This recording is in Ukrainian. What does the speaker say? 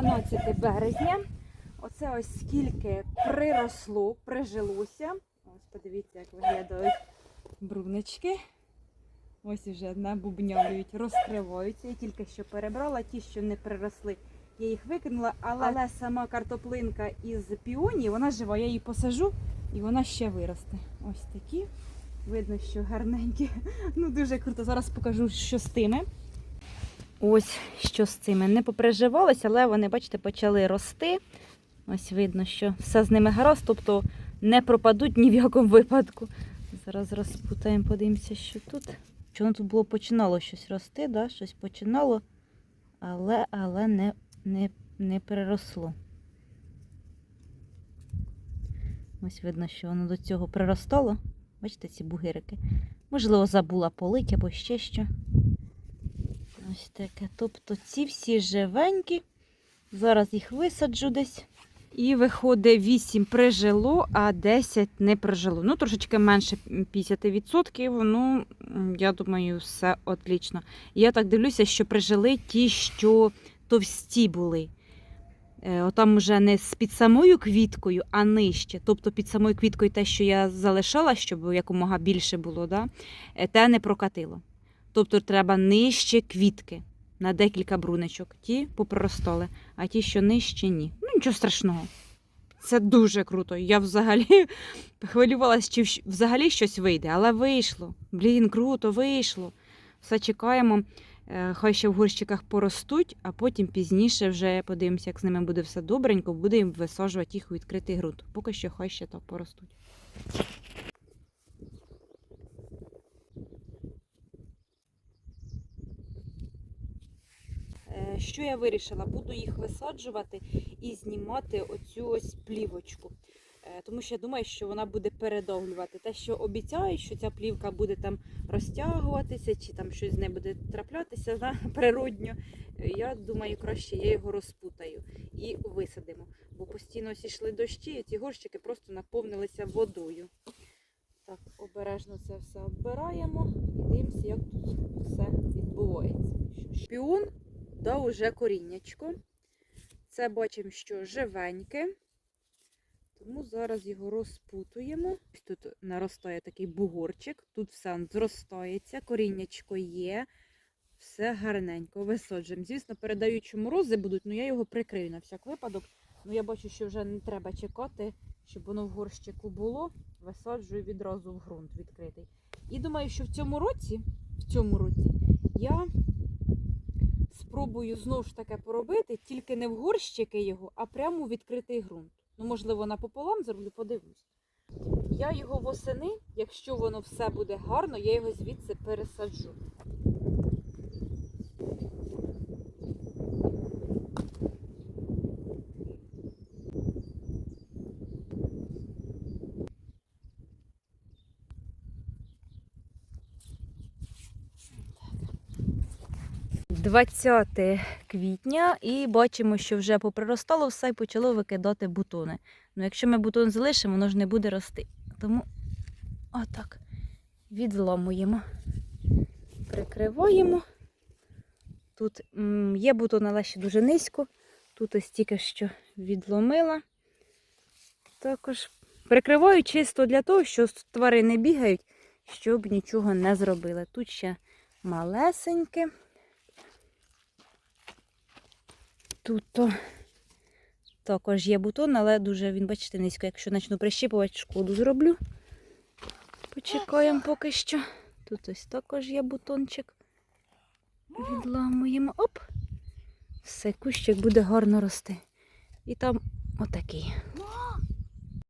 12 березня. Оце ось скільки приросло, прижилося. Ось подивіться, як виглядають бруночки. Ось уже набубнявлюють, розкриваються. Я тільки що перебрала ті, що не приросли. Я їх викинула, але, але сама картоплинка із піонії, вона жива. Я її посажу і вона ще виросте. Ось такі. Видно, що гарненькі. Ну дуже круто. Зараз покажу, що з тими. Ось що з цими. Не поприживалися, але вони, бачите, почали рости. Ось видно, що все з ними гаразд, тобто не пропадуть ні в якому випадку. Зараз розпутаємо, подивимося, що тут. Воно тут було починало щось рости, да? щось починало, але, але не, не, не переросло. Ось видно, що воно до цього приростало. Бачите, ці бугирики. Можливо, забула полить або ще що. Ось таке. Тобто ці всі живенькі. Зараз їх висаджу десь. І виходить 8 прижило, а 10 не прижило. Ну, трошечки менше 50%. Ну, я думаю, все отлично. Я так дивлюся, що прижили ті, що товсті були. Е, Отам вже не під самою квіткою, а нижче. Тобто під самою квіткою те, що я залишала, щоб якомога більше було, да? е, те не прокатило. Тобто треба нижче квітки на декілька бруничок. Ті попроростали, а ті, що нижче, ні. Ну нічого страшного. Це дуже круто. Я взагалі хвилювалася, чи взагалі щось вийде, але вийшло. Блін, круто, вийшло. Все чекаємо. Е, Хай ще в горщиках поростуть, а потім пізніше вже подивимося, як з ними буде все добренько, будемо висаджувати їх у відкритий ґрунт. Поки що хай ще так поростуть. Що я вирішила? Буду їх висаджувати і знімати оцю ось плівочку. Е, Тому що я думаю, що вона буде передовлювати. Те, що обіцяють, що ця плівка буде там розтягуватися, чи там щось з нею буде траплятися да, природньо. Е, Я думаю, краще я його розпутаю і висадимо. Бо постійно ось дощі, і ці горщики просто наповнилися водою. Так, обережно це все оббираємо і дивимося, як тут все відбувається. Шпіон дав уже коріннячко. Це бачимо, що живеньке. Тому зараз його розпутуємо. Тут наростає такий бугорчик, тут все зростається, коріннячко є, все гарненько висаджуємо. Звісно, передаючи морози будуть, але я його прикрию на всяк випадок. Ну, я бачу, що вже не треба чекати, щоб воно в горщику було. Висаджую відразу в ґрунт відкритий. І думаю, що в цьому році, в цьому році я спробую знову ж таки поробити, тільки не в горщики його, а прямо у відкритий ґрунт. Ну, можливо, напополам зроблю, подивлюсь. Я його восени, якщо воно все буде гарно, я його звідси пересаджу. «20 квітня і бачимо, що вже поприростало все і почало викидати бутони. Ну, якщо ми бутон залишимо, воно ж не буде рости. Тому отак відломуємо, прикриваємо. Тут є бутон, але ще дуже низько. Тут ось тільки що відломила. Також прикриваю чисто для того, що тварини бігають, щоб нічого не зробили. Тут ще малесеньке. Тут то також є бутон, але дуже він, бачите, низько. Якщо почну прищіпувати, шкоду зроблю. Почекаємо поки що. Тут ось також є бутончик. Відламуємо. Оп! Все, кущик буде гарно рости. І там отакий.